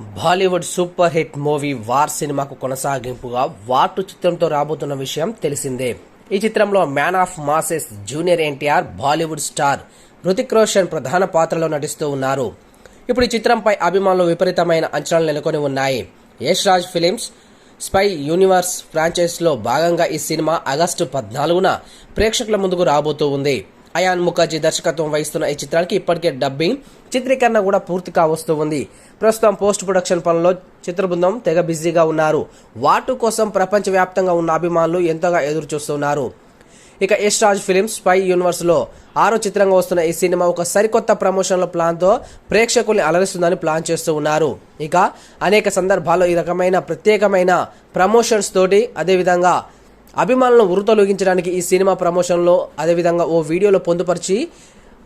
Bollywood super hit movie war సినిమాకు కొనసాగింపుగా war two చిత్రంతో రాబోతున్న విషయం తెలిసిందే. ఈ చిత్రంలో man of masses junior NTR Bollywood star Hrithik Roshan ప్రధాన పాత్రలో నటిస్తూ ఉన్నారు. ఇప్పుడు ఈ చిత్రంపై అభిమానులు విపరీతమైన అంచనాలు నెలకొని ఉన్నాయి. Yash Raj films spy universe ఫ్రాంచైజ్లో భాగంగా ఈ సినిమా ఆగస్టు పద్నాలుగున ప్రేక్షకుల ముందుకు రాబోతూ ఉంది. అయాన్ ముఖర్జీ దర్శకత్వం వహిస్తున్న ఈ చిత్రానికి ఇప్పటికే డబ్బింగ్. చిత్రీకరణ కూడా పూర్తి కావస్తూ ఉంది ప్రస్తుతం పోస్ట్ ప్రొడక్షన్ పనుల్లో చిత్ర బృందం తెగ బిజీగా ఉన్నారు. వాటు కోసం ప్రపంచవ్యాప్తంగా ఉన్న అభిమానులు ఎంతగా ఎదురు చూస్తున్నారు ఇక యష్ రాజ్ ఫిలిమ్స్ స్పై యూనివర్స్లో ఆరో చిత్రంగా వస్తున్న ఈ సినిమా ఒక సరికొత్త ప్రమోషన్ల ప్లాన్తో ప్రేక్షకుల్ని అలరిస్తుందని ప్లాన్ చేస్తూ ఉన్నారు. ఇక అనేక సందర్భాల్లో ఈ రకమైన ప్రత్యేకమైన ప్రమోషన్స్ తోటి అదేవిధంగా అభిమానులను ఉరుతొలగించడానికి ఈ సినిమా ప్రమోషన్లో అదేవిధంగా ఓ వీడియోలో పొందుపరిచి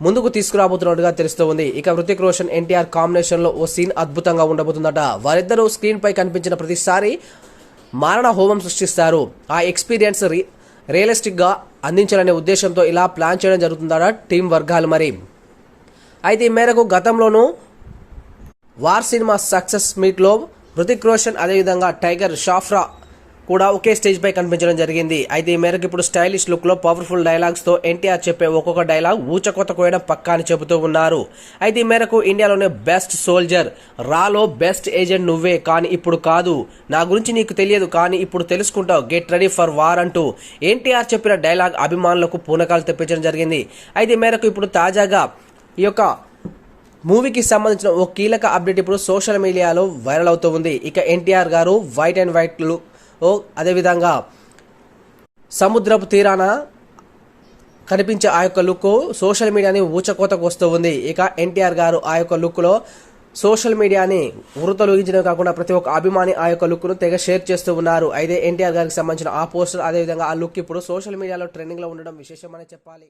ముందుకు తీసుకురాబోతున్నట్టుగా తెలుస్తూ ఉంది. ఇక హృతిక్ రోషన్ ఎన్టీఆర్ కాంబినేషన్లో ఓ సీన్ అద్భుతంగా ఉండబోతుందట. వారిద్దరూ స్క్రీన్ పై కనిపించిన ప్రతిసారి మారణ హోమం సృష్టిస్తారు. ఆ ఎక్స్పీరియన్స్ రి రియలిస్టిక్గా అందించాలనే ఉద్దేశంతో ఇలా ప్లాన్ చేయడం జరుగుతుందట టీం వర్గాలు మరి. అయితే ఈ మేరకు గతంలోనూ వార్ సినిమా సక్సెస్ మీట్లో హృతిక్ రోషన్ అదేవిధంగా టైగర్ షాఫ్రా కూడా ఒకే స్టేజ్ పై కనిపించడం జరిగింది. అయితే ఈ మేరకు ఇప్పుడు స్టైలిష్ లుక్లో పవర్ఫుల్ డైలాగ్స్తో ఎన్టీఆర్ చెప్పే ఒక్కొక్క డైలాగ్ ఊచకొత్త కోయడం పక్కా అని చెబుతూ ఉన్నారు. అయితే ఈ మేరకు ఇండియాలోనే బెస్ట్ సోల్జర్ రాలో బెస్ట్ ఏజెంట్ నువ్వే. కానీ ఇప్పుడు కాదు. నా గురించి నీకు తెలియదు. కానీ ఇప్పుడు తెలుసుకుంటావు. గెట్ రెడీ ఫర్ వార్ అంటూ ఎన్టీఆర్ చెప్పిన డైలాగ్ అభిమానులకు పూనకాలు తెప్పించడం జరిగింది. అయితే ఈ మేరకు ఇప్పుడు తాజాగా ఈ యొక్క మూవీకి సంబంధించిన ఓ కీలక అప్డేట్ ఇప్పుడు సోషల్ మీడియాలో వైరల్ అవుతూ ఉంది. ఇక ఎన్టీఆర్ గారు వైట్ అండ్ వైట్ లుక్ ఓ అదేవిధంగా సముద్రపు తీరాన కనిపించే ఆ యొక్క లుక్ సోషల్ మీడియాని ఊచకోతకు వస్తూ ఉంది. ఇక ఎన్టీఆర్ గారు ఆ యొక్క లుక్లో సోషల్ మీడియాని ఉరుతలూగించడం కాకుండా ప్రతి ఒక్క అభిమాని ఆ యొక్క లుక్ను తెగ షేర్ చేస్తూ ఉన్నారు. అయితే ఎన్టీఆర్ గారికి సంబంధించిన ఆ పోస్టర్ అదేవిధంగా ఆ లుక్ ఇప్పుడు సోషల్ మీడియాలో ట్రెండింగ్లో ఉండడం విశేషమని చెప్పాలి.